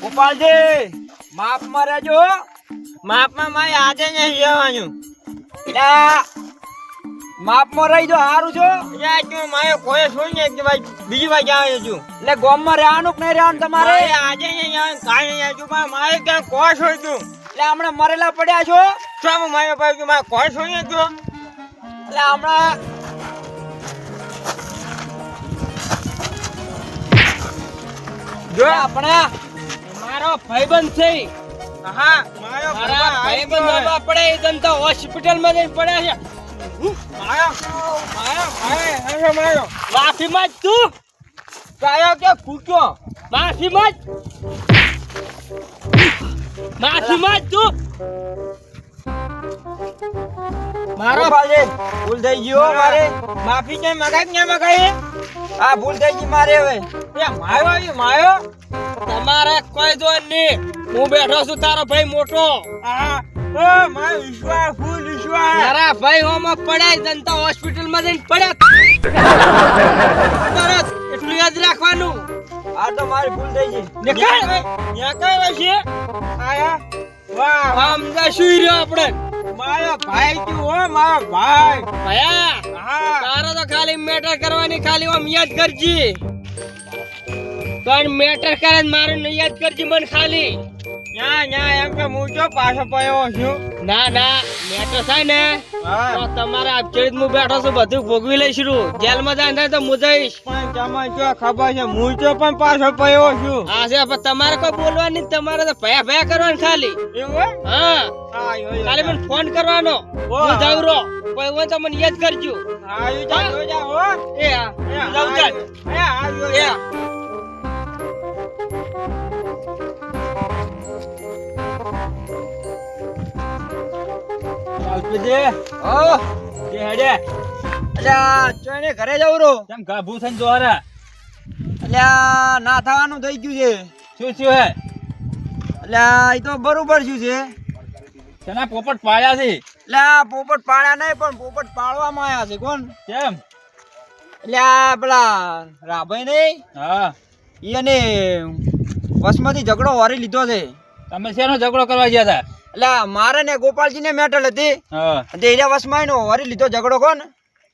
ગોપાલજી માપમાં રહેજો હો. માપમાં મારે આજે નહીં જવાનું માપમાં રહી રહીજો સારું છો? તું મારે કોઈ છોડી ને કે ભાઈ બીજી વાર જાવ છું. એટલે ગામમાં રહેવાનું કે નહીં રહેવાનું તમારે? આજે નહીં જવાનું કાલે નહીં જવાનું. પણ મારે ક્યાં કોઈ છોડી તું એટલે હમણાં મરેલા પડ્યા છો? શું મારે ભાઈ તું મારે કોઈ છોડી તું એટલે હમણાં જો આપણે મારો ભાઈબંધ છે હા મારો ભાઈબંધ પડે એ જન તો હોસ્પિટલમાં જઈને પડ્યા છે. મારે હશે માફી માંગ તું. કાયો કે ફૂટ્યો માફી માંગ માફી માંગ તું. મારો ગોપાલજી ભૂલ થઈ ગયો મારે. માફી કે મગાઈ ને મગાઈ આ ભૂલ થઈ ગઈ મારે હવે. એ માયો આવી માયો? તમારે કોઈ જો નહીં. હું બેઠો છું તારો ભાઈ મોટો. હા ઓ માય વિશ્વાસ ફૂલ વિશ્વાસ. તારા ભાઈ હોમાં પડાય જનતા હોસ્પિટલમાં જઈને પડ્યા. તરત એટલું યાદ રાખવાનું. આ તો મારી ભૂલ થઈ ગઈ. નીકળ ન્યા કઈ છે? આયા વાહ. આમ જશું રહ્યો આપણે. મારો ભાઈ તું હો મારો ભાઈ. ભયા હા. તારે તો ખાલી મેટર કરવાની ખાલી ઓમ યાદ કરજી. પણ મેટર કરે મારું યાદ કરજી મને ખાલી. એમ કે હું જો પાછો પડ્યો છું? ના ના મેટર થાય ને તો તમારે આ ચેડ હું બેઠો છું બધું ભોગવી લઈશું. જેલમાં જાય ને તો હું જઈશ. પણ તમને જો ખબર છે હું તો પણ પાછો પડ્યો છું? હા છે પણ તમારે કોઈ બોલવાની તમારે તો ભયા ભયા કરવાની ખાલી. એવું હા. ખાલી મને ફોન કરવાનો. હું જાઉં રહો કોઈ હોય તો મને યાદ કરજો. એ જાઉં એ એ. હા અલ્પજી ઓ કે હેડે. અલ્યા ચોઈને ઘરે જવું રો કેમ ગાભું થઈને જોવાના અલ્યા ના થવાનું થઈ ગયું છે. શું શું હે? અલ્યા એ તો બરોબર શું છે. તેના પોપટ પાડ્યા છે? અલ્યા પોપટ પાડ્યા નહીં પણ પોપટ પાડવામાં આવ્યા છે કોણ? કેમ? અલ્યા પેલા રાભાઈ નહીં હા. એને વસમાંથી ઝઘડો વારી લીધો છે. તમે શેનો ઝઘડો કરવા ગયા હતા? એટલે મારે ને ગોપાલજી ને મેટલ હતી. હા. તે એના વસમાં એનો વરી લીધો ઝઘડો કોણ?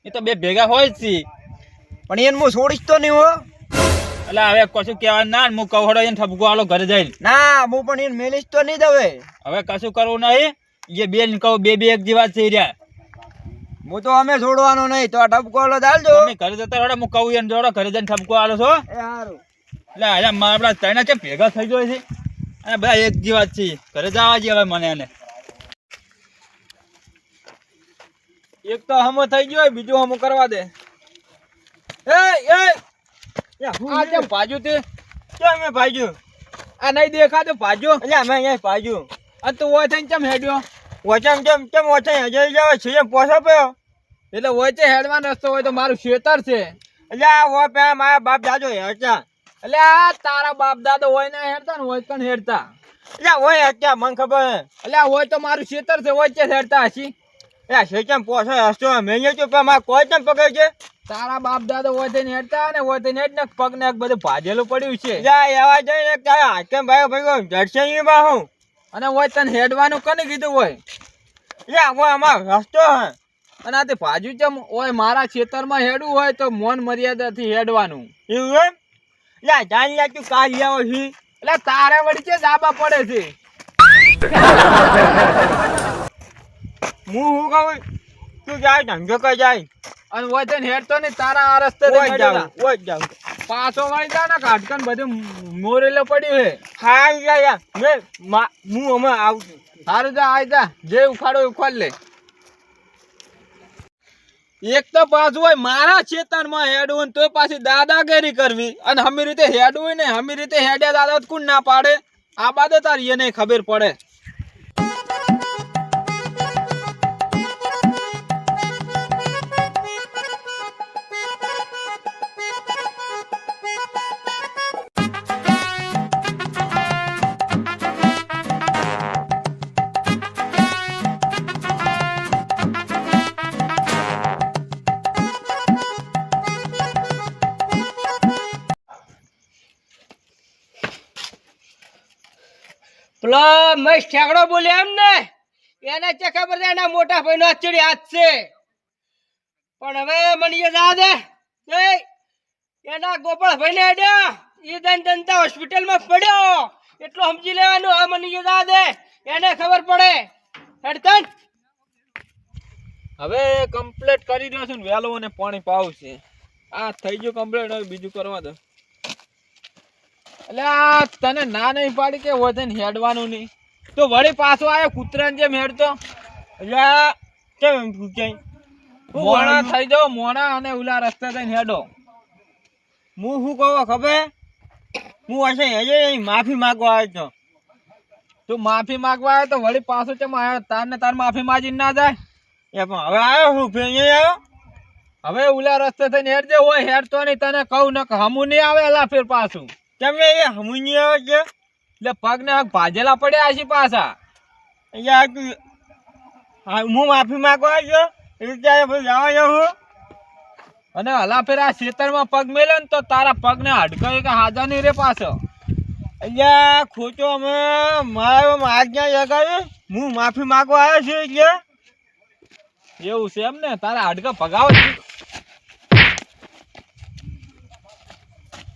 એ તો બે ભેગા હોય જ છે. પણ એને હું છોડીશ તો નહીં હો. એટલે હવે કશું કેવા ના હું કવડો એને ઠપકો આલો ઘરે જઈને. ના હું પણ એને મેલીશ તો નહીં દવે. હવે કશું કરવું નહીં. એ બે ને કહું બે બે એક જેવા થઈ છે રહ્યા. હું તો અમે છોડવાનો નહીં તો આ ઠપકો આલો ચાલજો અમે ઘરે જતા રડે હું કહું એને જોડો ઘરે જઈને ઠપકો આલો છો. એટલે આજે મારા આપણા ત્રણે છે ભેગા થઈ ગયો છે? અને બધા એક જેવા જ છે ઘરે જવા જઈએ હવે મને એને. એક તો હમો થઈ ગયો બીજું હમો કરવા દે. એ એ! આ કેમ ભાજ્યું તે? કેમ મેં આ નહીં દેખાતો ભાજ્યો અલ્યા મેં અહીંયા ભાઈજો આ તું ઓય થઈને કેમ હેડ્યો? ઓછામ કેમ કેમ ઓછા હજાર જાવ છે એમ પોસો પડ્યો. એટલે ઓય તે હેડવાનો રસ્તો હોય તો મારું ખેતર છે. અલ્યા આ પે મારા બાપ જાજો હેરતા એટલે આ તારા બાપ દાદો હોય ને હેરતા ને હોય કણ હેડતા એટલે હોય હેરતા મને ખબર એટલે હોય તો મારું ખેતર છે હોય છે હેરતા હશી? અલ્યા શેચમ પોસો હસતો મેં તો પણ મારા કોઈ કેમ પકડ છે? તારા બાપ દાદા હોય થઈને હેરતા ને હોય થઈને ને પગ ને બધું ભાજેલું પડ્યું છે. જા એવા જઈને તારા હાકેમ ભાઈ ભાઈ જડશે નહીં બા હું? અને હોય તને હેડવાનું કને કીધું હોય? અલ્યા હોય અમારો રસ્તો હે અને આ તે ભાજુ ચમ હોય મારા ખેતરમાં હેડવું હોય તો મોન મર્યાદાથી હેડવાનું. એવું એમ? જાણ લ્યા તું કાલ લેવો છે એટલે તારે વળી કે દાબા પડે છે? હું હું કહું? તું જાય ધંધો કઈ જાય. અને થઈને હેડતો નહીં તારા આ રસ્તે ઓય જાઉં ઓય જાવ પાછો વળી જા ને કાટકન બધું મોરેલો પડ્યું હે. હા યા યા મેં હું હમણાં આવું છું. સારું જા આઈ જા. જે ઉખાડો ઉખાડ લે. એક તો પાછું હોય, મારા ખેતરમાં હેડવું તોય પાછી દાદાગીરી કરવી. અને હમી રીતે હેડવું ને, હમી રીતે હેડ્યા દાદા કુણ ના પાડે? આ બાદ તારી એને ખબર પડે. પેલો મસ્ત ઠેકડો બોલે એમ ને? એને ચે ખબર છે એના મોટા ભાઈનો અચડી હાથ છે. પણ હવે મને એ એ, એના ગોપાળભાઈ ભાઈને અડ્યા એ દન દંતા હોસ્પિટલમાં પડ્યો. એટલું સમજી લેવાનું હવે મને યાદ હે એને ખબર પડે. હેડતન. હવે કમ્પ્લીટ કરી દઉં છું ને વહેલો અને પાણી પાવું છે. આ થઈ ગયું કમ્પ્લીટ હવે બીજું કરવા દો એટલે આ તને ના નહીં પાડી કે વજન હેડવાનું નહીં. તો વળી પાછો આવ્યો કૂતરાને જેમ હેડતો? એટલે કેમ એમ હું મોણા થઈ જાઓ મોણા અને ઓલા રસ્તે થઈને હેડો. હું શું કહું ખબર? હું હશે હજે અહીં માફી માગવા આવ્યો છો તું માફી માગવા આવ્યો તો વળી પાછો કેમ આવ્યો તાર ને તાર માફી માંગી ના જાય? એ પણ હવે આવ્યો હું? ફેર અહીંયા આવ્યો હવે ઓલા રસ્તે થઈને હેડજે હોય હેડતો નહીં તને કહું ને હમું નહીં આવે એલા ફેર પાછું. તમે એ હમુની આવ્યો છે એટલે પગને ભાજેલા પડ્યા છે પાછા. અહીંયા હા, હું માફી માંગવા આવ્યો? એટલે જવા જાઉં અને હલા ફેર આ ખેતરમાં પગ મેલે ને તો તારા પગને હડકાય કે હાજર નહીં રે પાછો. અહીંયા ખોટો અમે મારો આજ્ઞા જગાવી? હું માફી માંગવા આવ્યો છું એટલે. એવું છે એમ ને? તારા હડકા ભગાવો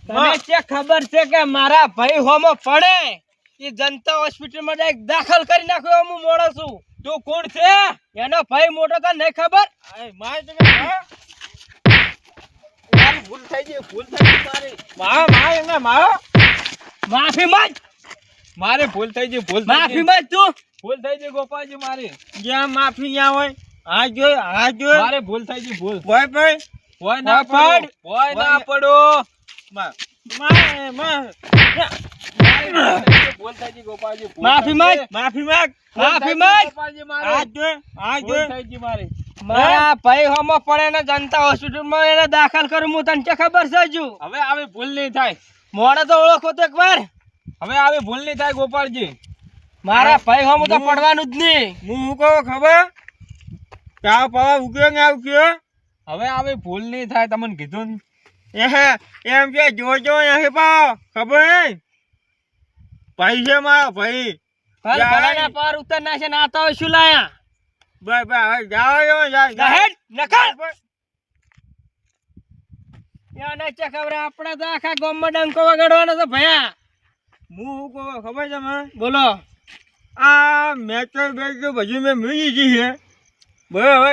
તને ખબર છે કે મારા ભાઈ હોમો પડે? એ જનતા હોસ્પિટલમાં ડાયરેક્ટ દાખલ કરી નાખ્યો હું મોડો છું તું કોણ છે? એનો ભાઈ મોટો તને નહીં ખબર? મારે તમે ભૂલ થઈ ગઈ ભૂલ થઈ ગઈ મારી માફી માંગ. ભૂલ થઈ ગઈ ભૂલ માફી માંગ તું. ભૂલ થઈ ગઈ ગોપાલજી મારી. જ્યાં માફી ત્યાં હોય આ જોઈ હા જોઈ મારે ભૂલ થઈ ગઈ ભૂલ. ભાઈ ભાઈ. હોય ના પડ. હોય ના પડો. મા- મા- મા- થઈ ગઈ માફી માંગ. માફી માંગ માફી માંગ. ગોપાલજી આ મારી જોઈ આ ભૂલ જોઈ થઈ ગઈ મારી મારા ભાઈ હોમો પડે ને જનતા હોસ્પિટલમાં એને દાખલ કરું હું તને ખબર છે હજુ? હવે આવી ભૂલ નહીં થાય. મોડે તો ઓળખો તો એકવાર. હવે આવી ભૂલ નહીં થાય ગોપાલજી. મારા ભાઈ હોમો તો પડવાનું જ નહીં. હું શું કહું ખબર? તાવ પાવા ઉગ્યો ને આવ કયો? હવે આવી ભૂલ નહીં થાય તમને કીધું એમ કે જોજો અહીં પાવ ખબર ભાઈ છે મારો ભાઈ. ભલાના પાર ઉતર ને આતા હોય શું લાયા? બસ બસ હવે જાઓ જાહેર બસ. એને ચે ખબર આપણે તો આખા ગામમાં ડંકો વગાડવાનો છે ભયા. હું કહું ખબર છે મને? બોલો. આ મેચો બેચ બધું મેં મે દીધી છે. બરાબર હવે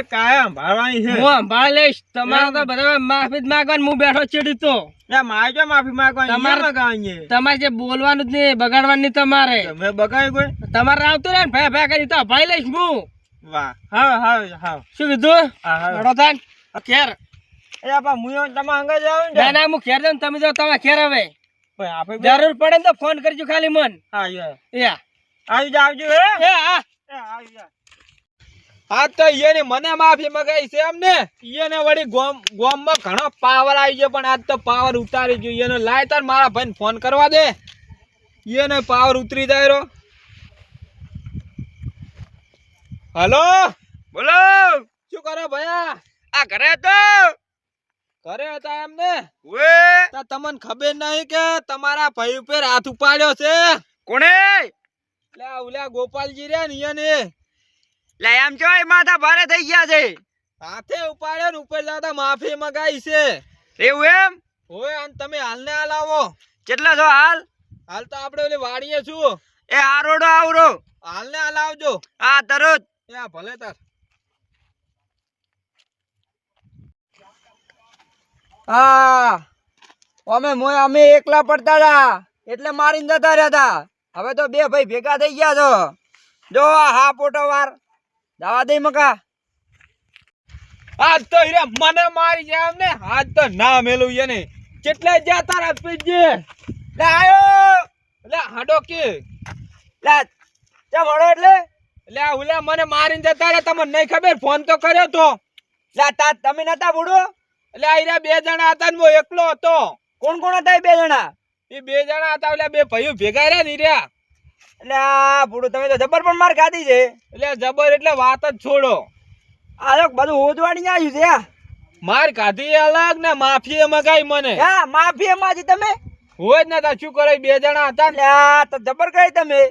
છે. હું સંભાળ લઈશ. તમારે તો બરાબર માફી જ માંગવાનું. હું બેઠો ચીડી તો. મારે જો માફી માંગવાની? તમારે- તમારે જે બોલવાનું જ નહીં બગાડવાનું નહીં તમારે. તમે બગાડી કોઈ? તમારે આવતું રહે ને ભે ભયા કરી તો ભાઈ લઈશ હું. વાહ. હા હા હા. શું કીધું? હા હા? ખેર એ આપા મુયો તમે અંગે જાવ ને ના હું ખેર જાઉં તમે જો તમે ખેર હવે જરૂર પડે ને તો ફોન કરજો ખાલી મન. હા યા. આવી હે? હા. આવી જા આ તો ઈયને મને માફી મગાઈ છે એમ ને. ઈયને વળી ગોમ ગોમમાં ઘણો પાવર આવી ગયો પણ આજ તો પાવર ઉતારી ગયો. ઈયનો લાય તાર મારા ભાઈને ફોન કરવા દે. એને પાવર ઉતરી જાય રો હલો? બોલો. શું કરો ભયા? આ ઘરે હતો? ઘરે હતા એમ ને? ઓએ. તા તમને ખબર નહીં કે તમારા ભાઈ ઉપર હાથ ઉપાડ્યો છે? કોણે? લે ઓલા ગોપાલજી રહ્યા ને ઈયને. લે એમ છો એ માથા ભારે થઈ ગયા છે. હાથે ઉપાડ્યો ને ઉપર દાદા માફી મગાઈ છે. એવું એમ? હોય અને તમે હાલને હાલ આવો કેટલા છો હાલ? હાલ તો આપણે ઓલી વાડીએ છું. એ આરોડો આવરો. હાલને હાલ આવજો આ તરત એ ભલે તાર. હા. અમે મોય અમે એકલા પડતા હતા. એટલે મારીને જતા રહ્યા હતા હવે તો બે ભાઈ ભેગા થઈ ગયા છો. જો આ હા પોટો વાર. જવા દે મકા. આજ તો હીરા મને મારી જાય અમને આજ તો ના મેલું એને. કેટલા જ્યાં તારા પીજે? લે આયો. લે હાડો કે. લે તે હળો એટલે. એટલે ઉલે મને મારીને જતા રહ્યા તમને નહીં ખબર? ફોન તો કર્યો તો. લે તા તમે નતા બુડો? એટલે આયરા બે જણા હતા ને હું એકલો હતો. કોણ કોણ હતા એ બે જણા? એ બે જણા હતા એટલે બે ભાઈઓ ભેગા રહ્યા ને હીરા. એટલે આ બુડો તમે તો જબર પણ માર ખાધી છે. એટલે જબર એટલે વાત જ છોડો. આ બધું હોદવાડી આવ્યું છે. માર ખાધી અલગ ને માફી મગાઈ મને. હા માફી માજી તમે? હોય જ ને તા શું કરે બે જણા હતા ને. તો જબર કરી તમે.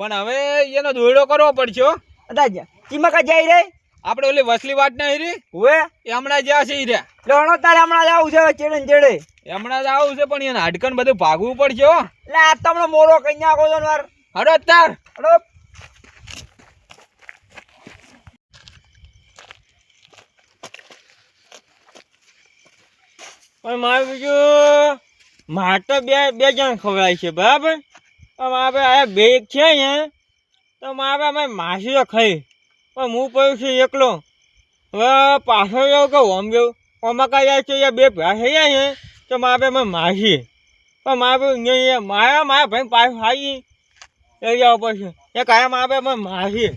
પણ હવે એનો દોયડો કરવો પડશે હો. અદા ચીમાં કા જાય રે આપણે ઓલી વસલી વાટ ના હીરી હુએ એ હમણાં જ્યાં છે હીરા લોણો તારે હમણાં જ આવું છે હવે ચેડે ચેડે. હમણાં જ આવું છે પણ એને હાડકન બધું ભાગવું પડશે એટલે આ તમને મોરો કઈ નાખો વાર. હડો તાર હડો પણ મારે બીજું મારે તો બે બે જણ ખવડાય છે બરાબર? પણ મારે આ બે એક છે ને તો મારે અમે માસી તો ખાઈ. પણ હું પડ્યું છું એકલો. હવે પાછો જાઉં કે ઓમ જાઉં ઓમાં કાંઈ જાય છે બે ભેગા થઈ જાય ને તો મારે અમે માસી. પણ મારે અહીંયા મારા મારા ભાઈ પાછું આવી એ જવા પડશે એ કાયમ આપે પણ ભાઈ.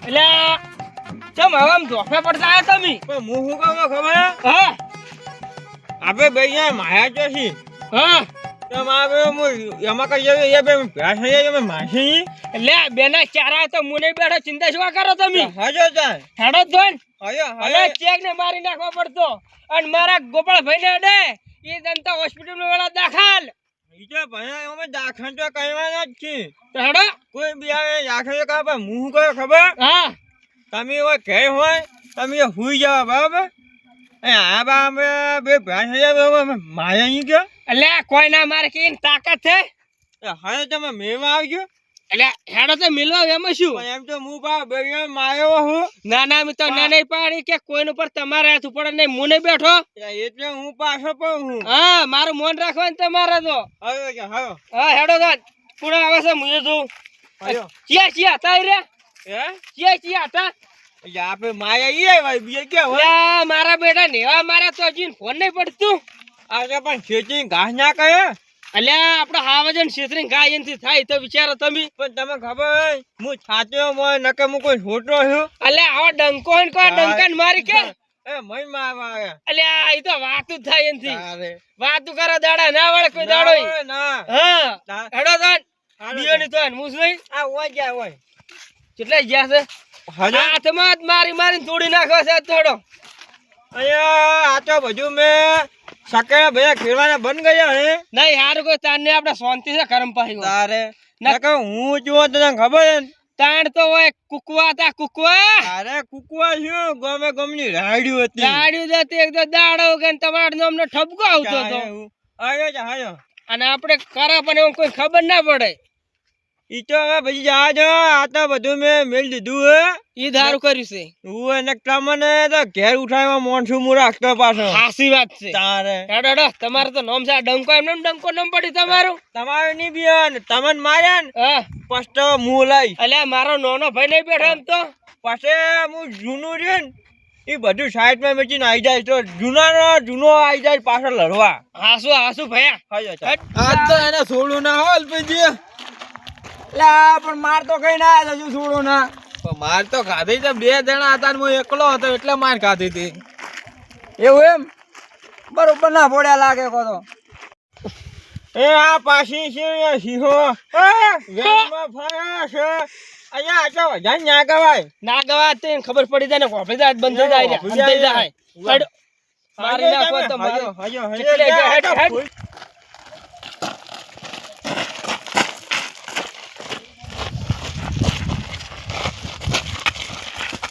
એટલે ચમ હવે ધોફે પડતા આવ્યા તમે? પણ હું શું કહું ખબર? હે? હા ભાઈ બે અહીંયા માયા તો છી. હા. તો એમાં કઈ ભેંસ થઈ જાય માસી. એટલે બેના ચારા તો મુને બેઠો ચિંતા શું કરો તમે? હજો જાય. હેડો જોઈન. હજો ચેક ને મારી નાખવા પડતો. અને મારા ગોપાળભાઈ ને અડે એ જનતા હોસ્પિટલ વાળા દાખલ. બીજો ભાઈ અમે દાખલ તો કરવાના જ છીએ હેડો. કોઈ બી આવે દાખલ કા પણ હું ખબર? હા. તમે હોય ઘરે હોય તમે હુઈ જાવ બરાબર? આ બા બે અહીં ગયો. એટલે કોઈ ના મારે કે તાકાત છે? હવે તમે મેવા આવજો. એટલે હેડો તો મિલવા એમાં શું? એમ તો હું માયો હું. ના ના મિત્ર ના નહીં પાડી કે કોઈનું પર તમારે હાથ ઉપર નહીં મુને બેઠો. એટલે હું પાછો પણ હું. હા મારું મન રાખવાનું તમારે તો. હવે હા હેડો તો પૂરા આવે છે મુજે તું ચિયા ચિયા હતા રે. હે? ચિયા ચિયા હતા આપણે માયા ઈ આવ્યા બીજે કે હોય? મારા બેટા નેવા મારા તો હજી ફોન નહીં પડતું. આજે પણ ખેતી ઘાસ ના કહે અલ્યા આપડે હાવજન શેતરી ગાય એનથી થાય તો વિચારો તમે. પણ તમે ખબર હું છાત્યો મોય નકે હું કોઈ છોટો છું અલ્યા આવો ડંકો ને કોઈ ડંકાને મારી કે? એ મય મારવા અલ્યા એ તો વાતું થાય એનથી. તારે. વાતું કરે દાડા ના વળે કોઈ દાડો. ના હા. હેડો તો. હું નહીં આ ગયા હોય. કેટલા ગયા છે? હાથમાં જ મારી મારી તોડી નાખો છે થોડો અહીંયા આ તો બધું મેં સકે ભૈયા ખેડવાના બંધ ગયા હે. નહીં હારું કોઈ તારને આપણે શાંતિ છે કરમ પાહી તારે. નકે હું જો તને ખબર તાણ તો હોય કુકવા તા કુકવા. અરે કુકવા શું? ગમે ગમની રાડ્યું હતી. રાડ્યું હતી એક તો દાડો કે તમારો નામનો ઠપકો આવતો હતો. આયો જ આયો અને આપણે કરા પણ એવું કોઈ ખબર ના પડે. ઈ તો હવે પછી જા જો આ તો બધું મેં મેલ દીધું હે. ઈ ધારું કર્યું છે. હું એને તમને તો ઘેર ઉઠાવવા મોણસું હું રાખતો પાછો. હાસી વાત છે. તારે. હેડો હેડો તમારે તો નામ છે ડંકો એમને એમ ડંકો નામ પડ્યું તમારું. તમારે નહીં બિયાન તમને માર્યા ને? હા. પછી હું લઈ. અલ્યા મારો નાનો ભાઈ નહીં બેઠો એમ તો. પછી હું જૂનું રહ્યું ને એ બધું સાઈડમાં મેચીને આવી જાય તો જૂનાનો જૂનો આવી જાય પાછળ લડવા. હાસુ હાસુ ભયા. હાજો આજ તો એને છોડું ના હો લા પણ માર તો કઈ ના હજુ છોડો ના. માર તો ખાધી બે જણા હતા ને હું એકલો હતો એટલે માર ખાધી હતી. એવું એમ? બરોબર ના ફોડ્યા લાગે કો તો. એ આ પાછી છે એ સિંહો વેલમાં ફરે છે. અહીંયા આ તો વધારે ના ગવાય. ના ગવાય તે ખબર પડી જાય ને કોફી જાય બંધ થઈ જાય કોફી બંધ થઈ જાય. જાય. મારી નાખો તો મારી. હાજો, હાજો, હાજો. એટલે હેડ, હેડ, હેડ.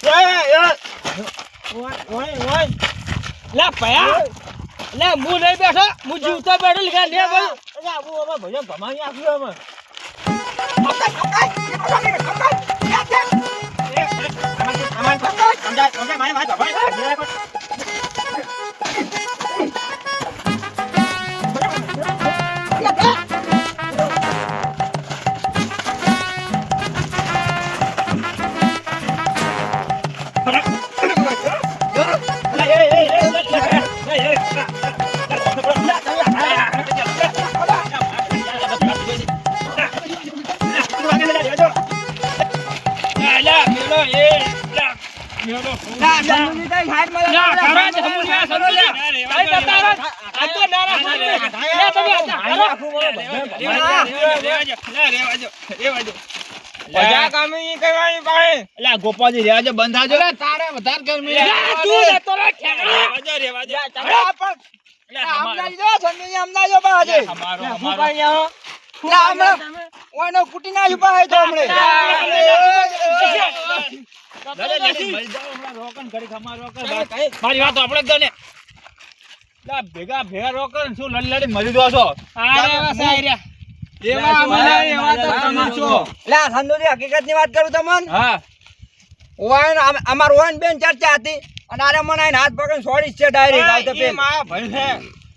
એ, એ. ઓય, ઓય, ઓય. લા પયા લે હું નહીં બેઠો હું જીવતો બેઠો લીધા લે ભાઈ અરે, આબુ અમે ભજન ભમાઈ આપ્યું અમે. સમજાય, સમજાય, મારી વાત. પાડે રહ્યા છે બંધ થાજો તારે વધારે ગરમી તું રે તો રે. અમદાજી જો, સંજયજી અમદાજી જો બા હજી. શું કરી આવો લા, હમણાં ઓયનો કૂટી નાખ્યું બા તો હમણે. મારી વાત આપણે જ ને ભેગા ભેગા રોકર શું લડી લડી મરી દો છો? આ રે એવા આ. એવા તો તમે છો. લા, સંજયજી હકીકતની વાત કરું તમને? હા. ઓયન અમાર ઓયન બેન ચર્ચા હતી અને આરે મને આઈને હાથ પકડીને છોડી છે ડાયરેક્ટ આવતે પે. મારા ભાઈ છે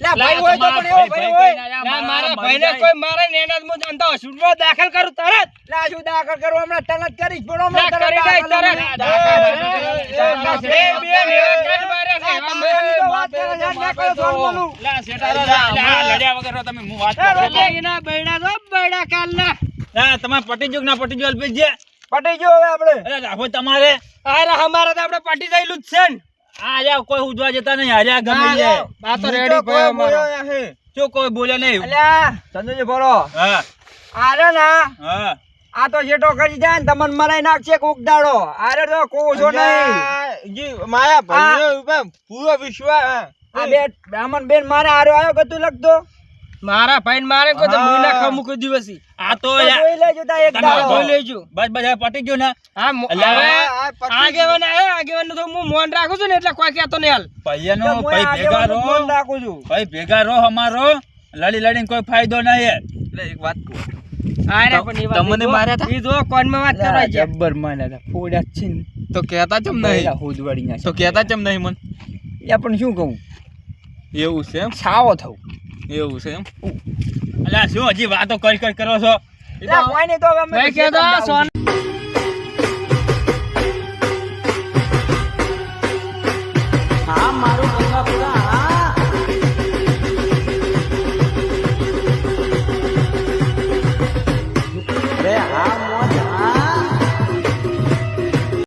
લે ભાઈ હોય તો પણ એવો ભાઈ હોય ના, મારા ભાઈને કોઈ મારે ને એના જાનતો હોસ્પિટલ દાખલ કરું તરત લે શું દાખલ કરું હમણાં તરત કરીશ પણ હમણાં તરત કરી દઈશ, તરત. દાખલ. બે ને છે, ની વાત કરે છે, ના. લડ્યા વગર તમે હું વાત કરું. બૈડા બૈડા. ના, તમારે પટી જુગ ના પટી જો અલ્પેશજી? પટી ગયો હવે આપણે. અરે રાખો તમારે. અરે અમારે તો આપણે પટી ગયેલું જ છે ને. આ જા કોઈ ઉજવા જતા નહીં. અરે ગમે છે આ તો રેડી કોઈ અમારો. જો કોઈ બોલે નહીં. અલ્યા સંજયજી બોલો. હા. આરે ના. હા. આ તો જેટો કરી જાય ને તમને મરાઈ નાખશે કોક દાડો. આરે તો છો નહીં. જી માયા ભાઈ પૂરો વિશ્વાસ. આ બે બ્રાહ્મણ બેન મારે આરો આવ્યો કતું લગતો મારા ભાઈ મારે કોઈ તો મુઈ ના ખાવ મૂકી દિવસી આ તો જોઈ લેજો તા એક દાડો. જોઈ લેજો. બસ બસ પટી ગયો ના. હા મો- અલ્યા, હવે આ પટી આગેવાન આવ્યો તો હું મોન રાખું છું ને એટલે કોઈ કહેતો નહીં હાલ. પૈયાનો ભાઈ ભેગા રો રહો. ફોન રાખું છું. ભાઈ ભેગા રો અમારો. લડી લડીને કોઈ ફાયદો નહીં એટલે એક વાત કહું. એ તમને જો- માર્યા તા? ઈ જો કોનમાં વાત કરવા જબ્બર માન્યા હતા ફોડ્યા જ છે ને. તો કહેતા ચમ નહીં. હોદવાડી. તો કહેતા ચમ નહીં મન? એ પણ શું કહું? એવું છે એમ? છાવો થવું. એવું છે એમ? અલ્યા શું હજી વાતો કરી કરી કરો છો? કોઈ નહીં તો હવે